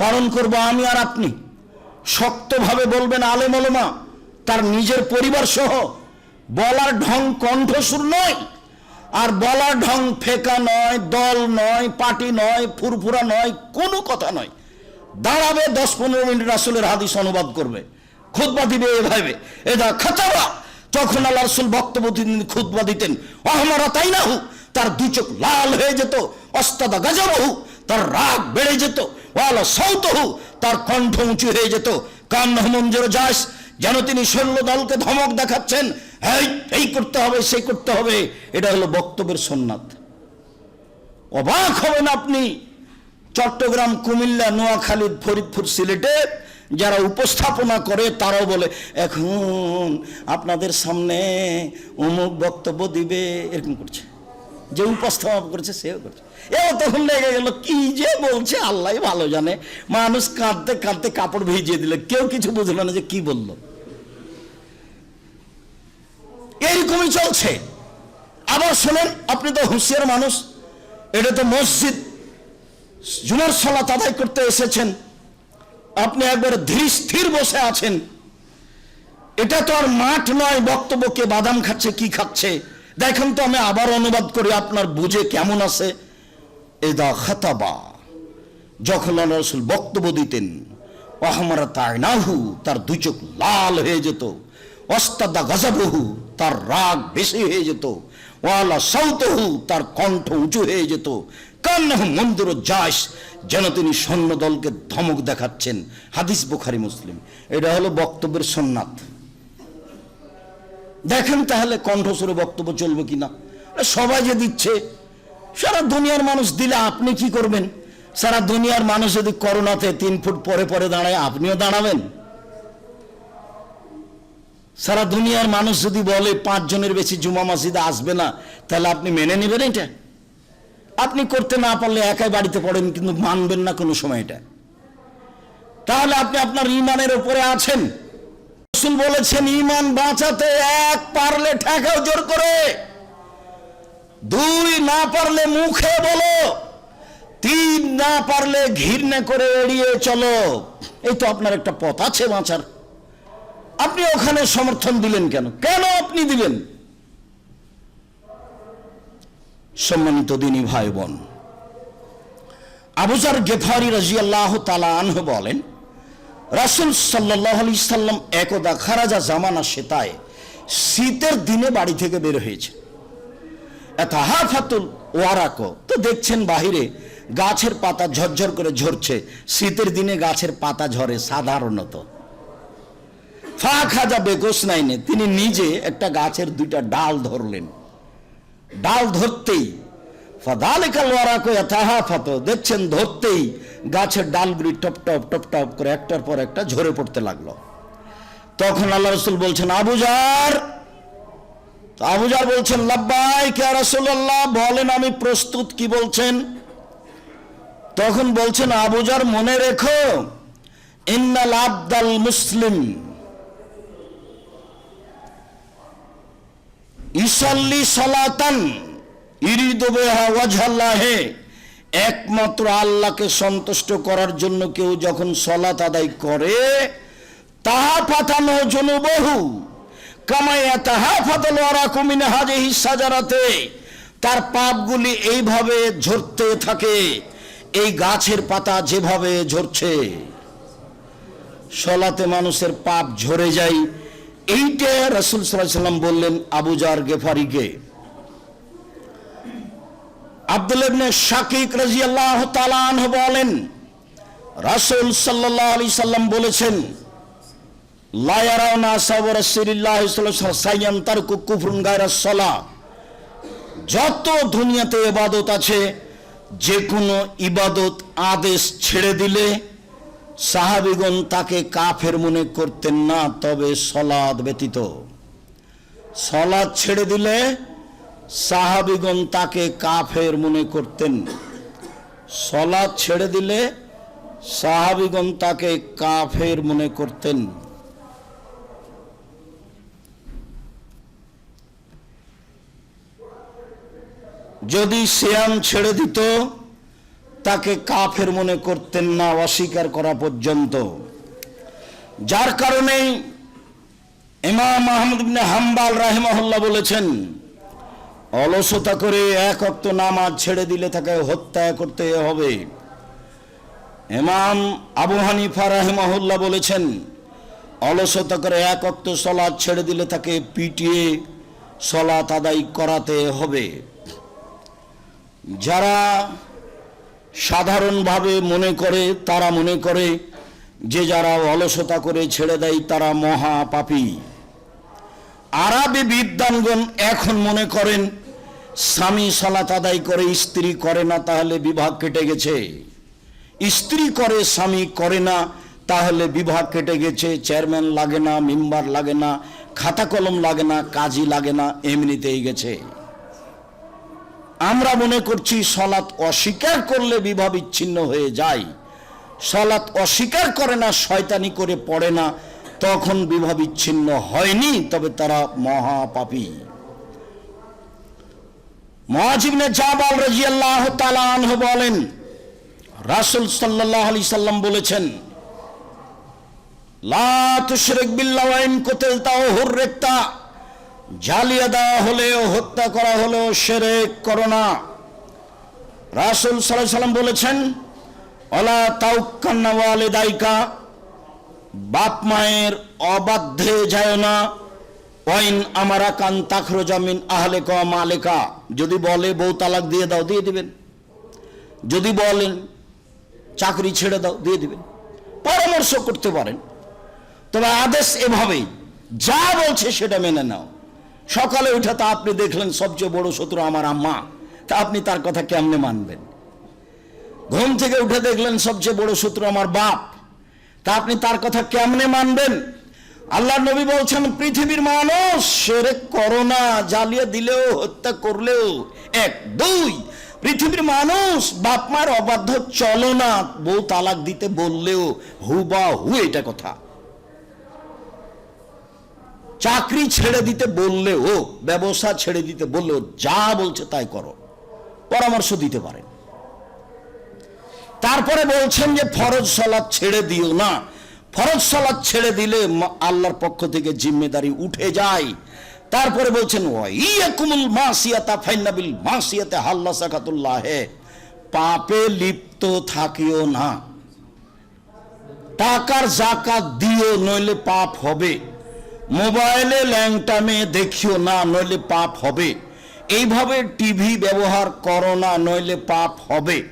পালন করব আমি আর আপনি। শক্তভাবে বলবেন আলেম ওলমা, তার নিজের পরিবার সহ। বলার ঢং কণ্ঠসুর নয়, আর বলার ঢং ফেকা নয়, দল নয়, পার্টি নয়, ফুরফুরা নয়, কোনো কথা নয়। দাঁড়াবে দশ পনেরো মিনিট রাসুলের হাদিস অনুবাদ করবে। খুতবা দিবে এভাবে এদা খাতাবা তখন আল্লাহ রসুল বক্তব্য খুতবা দিতেন, অহমারা তাই না হু, তার দু চোখ লাল হয়ে যেত, অস্তাদা গাজাবহু তার রাগ বেড়ে যেত তার কণ্ঠ উঁচু হয়ে যেত। কান মঞ্জুর যাস, যেন তিনি সৈন্য দলকে ধমক দেখাচ্ছেন। এই এই করতে হবে সেই করতে হবে। এটা হলো বক্তব্যের সোননাথ অবাক হবেন আপনি চট্টগ্রাম, কুমিল্লা নোয়াখালী ফরিদপুর সিলেটে যারা উপস্থাপনা করে, তারাও বলে, এখন আপনাদের সামনে অমুক বক্তব্য দিবে। এরকম করছে। যে উপস্থাপনা করেছে, সেও করছে। এও তখন লেগে গেল কি যে বলছে, আল্লাহ ভালো জানে। মানুষ কাঁদতে কাঁদতে কাপড় ভিজিয়ে দিলে, কেউ কিছু বুঝলো না যে কি বলল। এইরকমই চলছে। আবার শোনেন, আপনি তো হুঁশিয়ার মানুষ, এটা তো মসজিদ। জুমার সলাত আদায় করতে এসেছেন। আপনি একবার ধীর স্থির বসে আছেন। এটা তো আর মাঠ নয় বক্তব্যকে বাদাম খাচ্ছে, কি খাচ্ছে? দেখেন তো আমি আবার অনুবাদ করি, আপনার বুঝে কেমন আছে? এদা খাতাবা, যখন রসুল বক্তব্য দিতেন অহমারা তাইনাহু তার দুই চোখ লাল হয়ে যেত অস্তাদা গজাবহু তার রাগ বেশি হয়ে যেত, ওয়ালা সৌতহু তার কণ্ঠ উঁচু হয়ে যেত, কান্নাহ মন্দির যাস, যেন তিনি সৈন্য দলকে ধমক দেখাচ্ছেন। হাদিস বুখারি, মুসলিম। এটা হলো বক্তব্যের সোননাথ দেখেন তাহলে কণ্ঠস্বরে বক্তব্য চলবে কিনা? সবাই যে দিচ্ছে, সারা দুনিয়ার মানুষ দিলে আপনি কি করবেন? সারা দুনিয়ার মানুষ যদি করোনাতে তিন ফুট পরে পরে দাঁড়ায়, আপনিও দাঁড়াবেন। সারা দুনিয়ার মানুষ যদি বলে পাঁচ জনের বেশি জুমা মসজিদে আসবে না, তাহলে আপনি মেনে নেবেন এটা? আপনি করতে না পারলে একাই বাড়িতে পড়েন, কিন্তু মানবেন না কোনো সময় এটা। তাহলে আপনি আপনার ইমানের ওপরে আছেন। রসুল বলেছেন ইমান বাঁচাতে এক পারলে ঠেকাও জোর করে, দুই না পারলে মুখে বলো, তিন না পারলে ঘৃণা করে এড়িয়ে চলো। এই তো আপনার একটা পথ আছে বাঁচার। আপনি ওখানে সমর্থন দিলেন কেন? কেন আপনি দিলেন? সম্মানিত দিনী ভাই বোন আবুজার গেফারি রাজিয়াল্লাহ তালা আনহ বলেন রাসুল সাল্লাহ আলি সাল্লাম একদা খারাজা জামানা সেতায় শীতের দিনে বাড়ি থেকে বের হয়েছে। হাফাতুল ওয়ারাকো, তো দেখছেন বাহিরে গাছের পাতা ঝরঝর করে ঝরছে, শীতের দিনে গাছের পাতা ঝরে সাধারণত। ফা খাজা বেগোস নাইনে তিনি নিজে একটা গাছের দুইটা ডাল ধরলেন। ডাল ধরতেই দেখছেন ধরতেই গাছের ডালগুলি টপ টপ টপ টপ করে একটার পর একটা ঝরে পড়তে লাগল। তখন আল্লাহ রসুল বলছেন আবুজার আবুজার বলছেন লাব্বাই কে রাসূলুল্লাহ! বলেন, আমি প্রস্তুত, কি বলছেন? তখন বলছেন আবুজার মনে রেখো, ইন্নাল আবদাল মুসলিম। ইসল্লি সলাতান। একমাত্র আল্লাহকে সন্তুষ্ট করার জন্য কেউ যখন সলাত আদায় করে, তাহা পাঠানো জনুবহু। কামাইয়া তাহা ফাতাল ওয়ারাকুমিন হাজিহি সাজারাতে। তার পাপগুলি এইভাবে ঝরতে থাকে, এই গাছের পাতা যেভাবে ঝরছে। সলাতে মানুষের পাপ ঝরে যায়। এইটা রসুল সাল্লাম বললেন আবুজার গেফারিকে। আব্দুল ইবনে শাকিক রাজিয়াল্লাহ তালান বলেন, রাসূল সাল্লাল্লাহু আলাইহি সাল্লাম বলেছেন, লা ইয়ারাউনা আসহাবু রাসূলিল্লাহ সাল্লাল্লাহু আলাইহি ওয়াসাল্লাম তারকু গায়রা সলা। যত দুনিয়াতে ইবাদত আছে যে কোনো ইবাদত আদেশ ছেড়ে দিলে সাহাবিগণ তাকে কাফের মনে করতেন না, তবে সলাদ ব্যতীত। সলাদ ছেড়ে দিলে সাহাবিগণ তাকে কাফের মনে করতেন। সলাদ ছেড়ে দিলে সাহাবিগণ তাকে কাফের মনে করতেন। যদি শ্যাম ছেড়ে দিত, তাকে কাফের মনে করতেন না, অস্বীকার করা পর্যন্ত। যার কারণে ইমাম আহমদ ইবনে হাম্বাল রাহিমাহুল্লাহ বলেছেন অলসতা করে এক অক্ত নামাজ ছেড়ে দিলে তাকে হত্যা করতে হবে। ইমাম আবু হানিফা রাহিমাহুল্লাহ বলেছেন, অলসতা করে এক অক্ত সলাদ ছেড়ে দিলে তাকে পিটিয়ে সলাত আদায় করাতে হবে। যারা সাধারণভাবে মনে করে, তারা মনে করে যে যারা অলসতা করে ছেড়ে দেয়, তারা মহা পাপী আরবি বিদ্যানগণ এখন মনে করেন স্বামী সালাত আদায় করে, স্ত্রী করে না, তাহলে বিভাগ কেটে গেছে। স্ত্রী করে, স্বামী করে না, তাহলে বিভাগ কেটে গেছে। চেয়ারম্যান লাগে না, মেম্বার লাগে না, খাতা কলম লাগে না, কাজই লাগে না, এমনিতেই গেছে। আমরা মনে করছি সলাৎ অস্বীকার করলে বিভাব বিচ্ছিন্ন হয়ে যায়। সলাৎ অস্বীকার করে না, শয়তানি করে পড়ে না, তখন বিবাহ বিচ্ছিন্ন হয়নি, তবে তারা মহাপাপী। মহাজিবনে জাবাল রাজিয়াল্লাহ তালাহ বলেন, রাসুল সাল্লাহ আলি সাল্লাম বলেছেন জ্বালিয়ে দেওয়া হলেও, হত্যা করা হলেও সেরেক করো না। রাসুল সাল্লাহ সাল্লাম বলেছেন অলা তাউকান্না ওয়ালিদাইকা বাপ মায়ের অবাধ্যে যায় না ওয়াইন আমারা কান তাখরো জামিন আহলে ক মালেকা যদি বলে বউ তালাক দিয়ে দাও, দিয়ে দিবেন। যদি বলেন চাকরি ছেড়ে দাও, দিয়ে দিবেন। পরামর্শ করতে পারেন। তবে আদেশ এভাবেই, যা বলছে সেটা মেনে নাও। সকালে উঠে তা আপনি দেখলেন, সবচেয়ে বড় শত্রু আমার আম্মা। তা আপনি তার কথা কেমনে মানবেন? ঘুম থেকে উঠে দেখলেন, সবচেয়ে বড় শত্রু আমার বাপ। তা আপনি তার কথা কেমনে মানবেন? আল্লাহ নবী বলছেন, পৃথিবীর মানুষ সেরে করোনা জ্বালিয়ে দিলেও, হত্যা করলেও, এক, দুই, পৃথিবীর মানুষ বাপ মার অবাধ্য চলো না, বউ তালাক দিতে বললেও হু বা হু এটা কথা। চাকরি ছেড়ে দিতে বললেও, ব্যবসা ছেড়ে দিতে বললেও, যা বলছে তাই করো। পরামর্শ দিতে পারেন। তারপরে বলছেন যে, ফরজ সলাদ ছেড়ে দিও না। ফরজ সলাদ ছেড়ে দিলে আল্লাহর পক্ষ থেকে জিম্মেদারি উঠে যায়। তারপরে বলছেন পাপে লিপ্ত থাকিও না। টাকার জাকাত দিও, নইলে পাপ হবে। মোবাইলে ল্যাংটা মেয়ে দেখিও না, নইলে পাপ হবে। এইভাবে টিভি ব্যবহার করো না, নইলে পাপ হবে।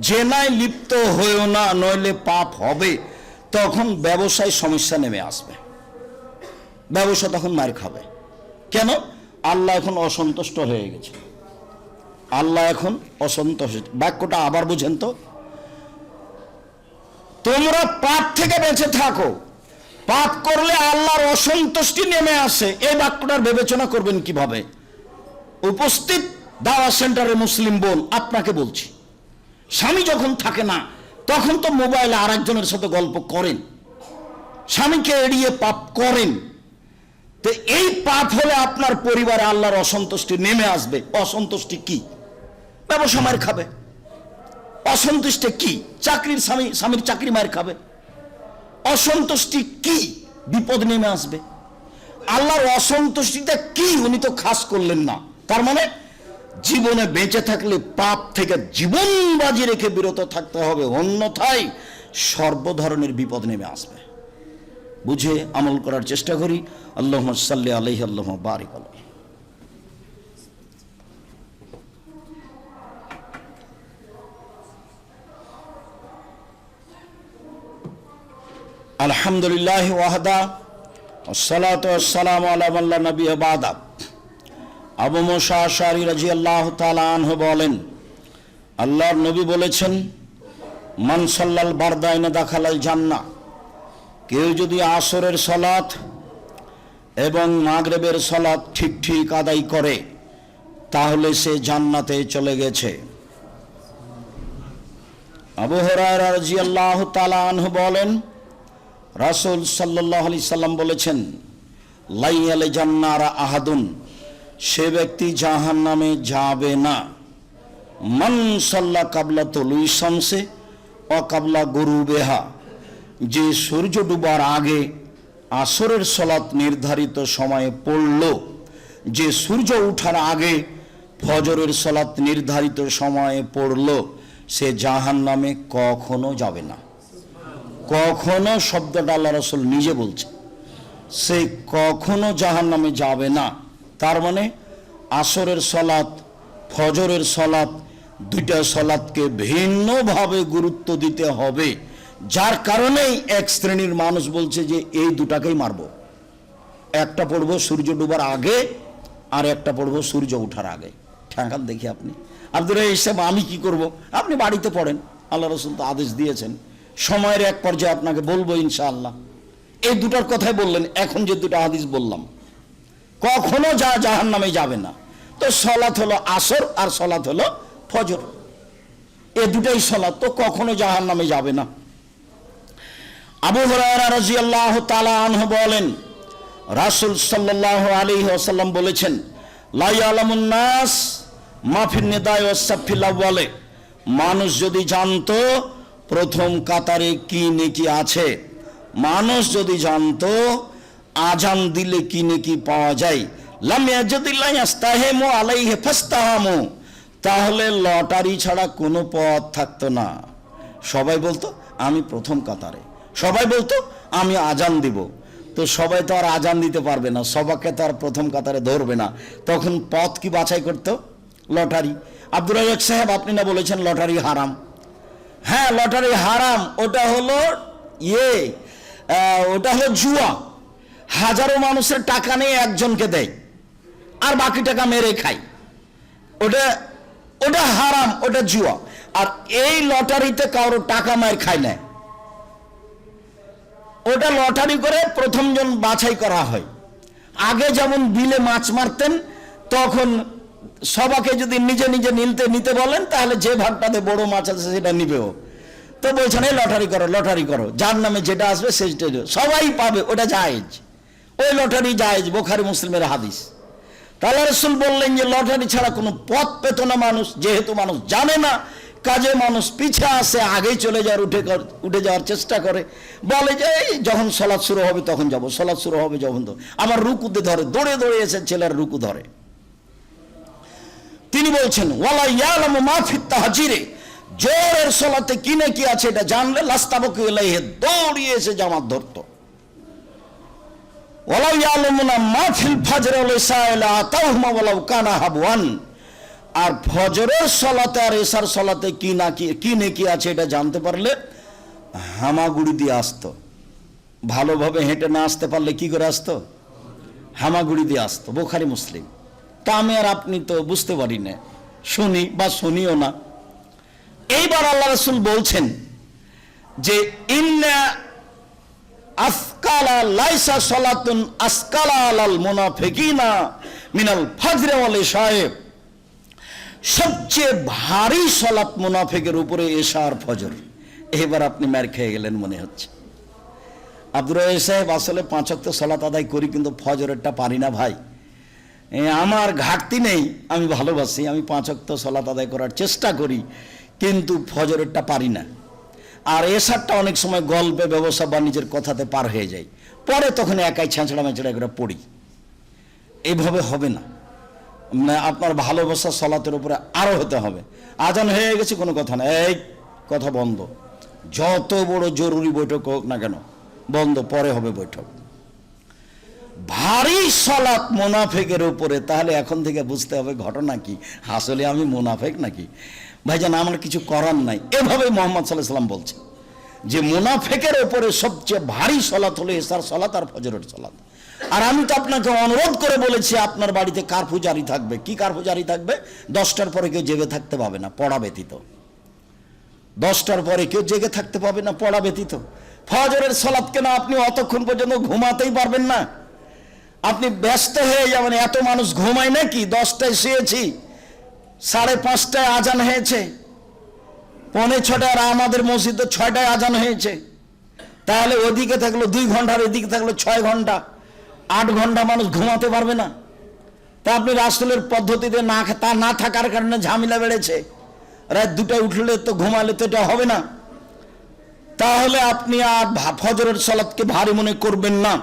জেনায় লিপ্ত হয়েও না, নইলে পাপ হবে। তখন ব্যবসায় সমস্যা নেমে আসবে। ব্যবসা তখন মার খাবে। কেন? আল্লাহ এখন অসন্তুষ্ট হয়ে গেছে। আল্লাহ এখন অসন্তুষ্ট বাক্যটা আবার বুঝেন তো। তোমরা পাপ থেকে বেঁচে থাকো। পাপ করলে আল্লাহর অসন্তুষ্টি নেমে আসে। এই বাক্যটার বিবেচনা করবেন কীভাবে? উপস্থিত দাওয়া সেন্টারে মুসলিম বোন, আপনাকে বলছি, স্বামী যখন থাকে না তখন তো মোবাইলে আর একজনের সাথে গল্প করেন। স্বামীকে এড়িয়ে পাপ করেন। তো এই পাপ হলে আপনার পরিবারে আল্লাহর অসন্তুষ্টি নেমে আসবে। অসন্তুষ্টি কি? ব্যবসা মায়ের খাবে। অসন্তুষ্টি কি? চাকরির স্বামী, স্বামীর চাকরি মায়ের খাবে। অসন্তুষ্টি কি? বিপদ নেমে আসবে। আল্লাহর অসন্তুষ্টিটা কি? উনি তো খাস করলেন না। তার মানে জীবনে বেঁচে থাকলে পাপ থেকে জীবন বাজি রেখে বিরত থাকতে হবে, অন্যথায় সর্বধরনের বিপদ নেমে আসবে। বুঝে আমল করার চেষ্টা করি। আল্লাহ সাল্লি আলহি আল্লাহ বারিক আলহ আলহামদুলিল্লাহ ওয়াহদা সালাত সালাম আল্লাহ নবী বাদা। আবু মোসা আশারি রাজি আল্লাহ তালাহ বলেন, আল্লাহর নবী বলেছেন, মান সাল্লাল বারদাইনে দাখালাল জান্না কেউ যদি আসরের সলাৎ এবং মাগরেবের সলাৎ ঠিক ঠিক আদায় করে, তাহলে সে জান্নাতে চলে গেছে। আবু হরায়রা রাদিয়াল্লাহু তাআলা আনহু বলেন, রাসূল সাল্লাল্লাহু আলাইহি সাল্লাম বলেছেন, লাইয়ালে জান্নারা আহাদুন সে ব্যক্তি জাহান্নামে যাবে না। মান সাল্লা কাবলা তলুই শামসে অকাবলা গরু বেহা যে সূর্য ডুবার আগে আসরের সলাৎ নির্ধারিত সময়ে পড়ল, যে সূর্য উঠার আগে ফজরের সলাৎ নির্ধারিত সময়ে পড়ল, সে জাহান নামে কখনো যাবে না। কখনো শব্দটা আল্লাহ রসুল নিজে বলছে সে কখনো জাহান নামে যাবে না। তার মানে আসরের সলাৎ ফজরের সলাৎ দুইটা সলাৎকে ভিন্নভাবে গুরুত্ব দিতে হবে। যার কারণেই এক শ্রেণির মানুষ বলছে যে এই দুটাকেই মারব। একটা পড়ব সূর্য ডুবার আগে আর একটা পড়ব সূর্য ওঠার আগে। ঠেকান দেখি আপনি। আব্দুল হিসাব আমি কি করব? আপনি বাড়িতে পড়েন। আল্লাহ রসুল তো আদেশ দিয়েছেন। সময়ের এক পর্যায়ে আপনাকে বলব ইনশাআল্লাহ। এই দুটার কথাই বললেন। এখন যে দুটো হাদিস বললাম কখনো যা জাহান নামে যাবে না। তো সলাৎ হলো আসর আর সলাৎ হলো ফজর। এ দুটাই সলাৎ, তো কখনো জাহান নামে যাবে না। আবু হরায়রা রাদিয়াল্লাহু তাআলা আনহু বলেন, রাসূল সাল্লাল্লাহু আলাইহি ওয়াসাল্লাম বলেছেন, লা ইয়ালামুন নাস মাফিন নিদায় বলে মানুষ যদি জানতো প্রথম কাতারে কি নেকি আছে, মানুষ যদি জানতো আজান দিলে কি নেকি পাওয়া যায়? তাহলে লটারি ছাড়া কোনো পথ থাকতো না। সবাই বলতো, আমি প্রথম কাতারে। সবাই বলতো, আমি আজান দিব। তো সবাই তো আর আজান দিতে পারবে না। সবাইকে তো আর প্রথম কাতারে ধরবে না। তখন পথ কি বাছাই করতো? লটারি। আব্দুল রাজাক সাহেব, আপনি না বলেছেন লটারি হারাম? হ্যাঁ লটারি হারাম। ওটা হলো ইয়ে ওটা হলো জুয়া। হাজারো মানুষের টাকা নিয়ে একজনকে দেয়, আর বাকি টাকা মেরে খায়। ওটা ওটা হারাম, ওটা জুয়া। আর এই লটারিতে কারও টাকা মায়ের খায় না। ওটা লটারি করে প্রথমজন বাছাই করা হয়। আগে যেমন বিলে মাছ মারতেন, তখন সবাকে যদি নিজে নিজে নিতে নিতে বলেন, তাহলে যে ভাগটাতে বড় মাছ আছে সেটা নিবেও। তো বলছেন, এই লটারি করো লটারি করো। যার নামে যেটা আসবে সেটা সবাই পাবে, ওটা জায়েজ। ওই লটারি জায়েজ, বোখারি মুসলিমের হাদিস। তাহলে রসুল বললেন যে, লটারি ছাড়া কোনো পথ পেত না মানুষ, যেহেতু মানুষ জানে না, কাজে মানুষ পিছে আসে, আগেই চলে যাওয়ার, উঠে উঠে যাওয়ার চেষ্টা করে। বলে যে, এই যখন সলাদ শুরু হবে তখন যাব সলাদ শুরু হবে যখন তো আমার রুকুতে ধরে, দৌড়ে দৌড়ে এসে ছেলের রুকু ধরে। তিনি বলছেন, ওয়ালা ইয়ালামু মা ফিত তাহজিরে, জোরের সলাতে কি না কি আছে এটা জানলে, লাস্তাবকে দৌড়িয়ে এসে জামাত ধরতো। ওয়ালাউ ইয়ালামুনা মা ফিল ফাজর ওয়াল ইসাইলা আতাহুমা ওয়ালাউ কানা হাবওয়ান। আর ফজরের সলাতে আর এসার সলাতে কি না কি কি নেকি আছে এটা জানতে পারলে হামাগুড়ি দিয়ে আসতো। ভালোভাবে হেঁটে না আসতে পারলে কি করে আসতো? হামাগুড়ি দিয়ে আসতো, বোখারি মুসলিম। তা আমি আর আপনি তো বুঝতে পারি না, শুনি বা শুনিও না। এইবার আল্লাহ রসুল বলছেন যে, ইন্না আফকালা লাইসা সলাতুন আসকালা আলাল মুনাফিকিনা মিনাল ফাজরে ওয়াল সাহেব সবচেয়ে ভারী সলাত মুনাফিকের উপরে এশা আর ফজর। এবার আপনি মার খেয়ে গেলেন মনে হচ্ছে। আব্দুর সাহেব, আসলে পাঁচক তো সলাত আদায় করি, কিন্তু ফজরেরটা পারি না ভাই। আমার ঘাটতি নেই, আমি ভালোবাসি, আমি পাঁচক তো সলাত আদায় করার চেষ্টা করি, কিন্তু ফজরেরটা পারি না। আর এসারটা অনেক সময় গল্পে, ব্যবসা বাণিজ্যের কথাতে পার হয়ে যায়। পরে তখন একাই ছেঁচড়া মেঁচড়া করে পড়ি। এইভাবে হবে না। মানে আপনার ভালোবাসা সলাতের উপরে আরও হতে হবে। আজান হয়ে গেছে, কোনো কথা না। এই, কথা বন্ধ। যত বড় জরুরি বৈঠক হোক না কেন, বন্ধ, পরে হবে বৈঠক। ভারী সলাৎ মোনাফেকের উপরে, তাহলে এখন থেকে বুঝতে হবে ঘটনা কি। আসলে আমি মোনাফেক নাকি? ভাইজান, আমার কিছু করার নাই। এভাবে মোহাম্মদ সাল্লাহ সাল্লাম বলছে যে মোনাফেকের ওপরে সবচেয়ে ভারী সলাত হলো এসার সলাত আর ফজরের সলাত। আর আমি তো আপনাকে অনুরোধ করে বলেছি, আপনার বাড়িতে কার্ফু জারি থাকবে? কি কার্ফু জারি থাকবে? দশটার পরে কেউ জেগে থাকতে পাবে না, পড়া ব্যতীত। দশটার পরে কেউ জেগে থাকতে পাবে না, পড়া ব্যতীত। ফজরের সলাৎ কেন আপনি অতক্ষণ পর্যন্ত ঘুমাতেই পারবেন না। আপনি ব্যস্ত হয়ে যাবেন এত মানুষ ঘুমায় নাকি? দশটায় শুয়েছি, সাড়ে পাঁচটায় আজান হয়েছে, পৌনে ছটায় আর আমাদের মসজিদে ছয়টায় আজান হয়েছে। তাহলে ওদিকে থাকল দুই ঘণ্টার এদিকে থাকল ছয় ঘণ্টা। আট ঘণ্টা মানুষ ঘুমাতে পারবে না। তা আপনি রাসুলের পদ্ধতিতে না তা না থাকার কারণে ঝামেলা বেড়েছে। রাত দুটায় উঠলে তো ঘুমালে তো এটা হবে না। তাহলে আপনি আর ফজরের সালাদকে ভারী মনে করবেন না।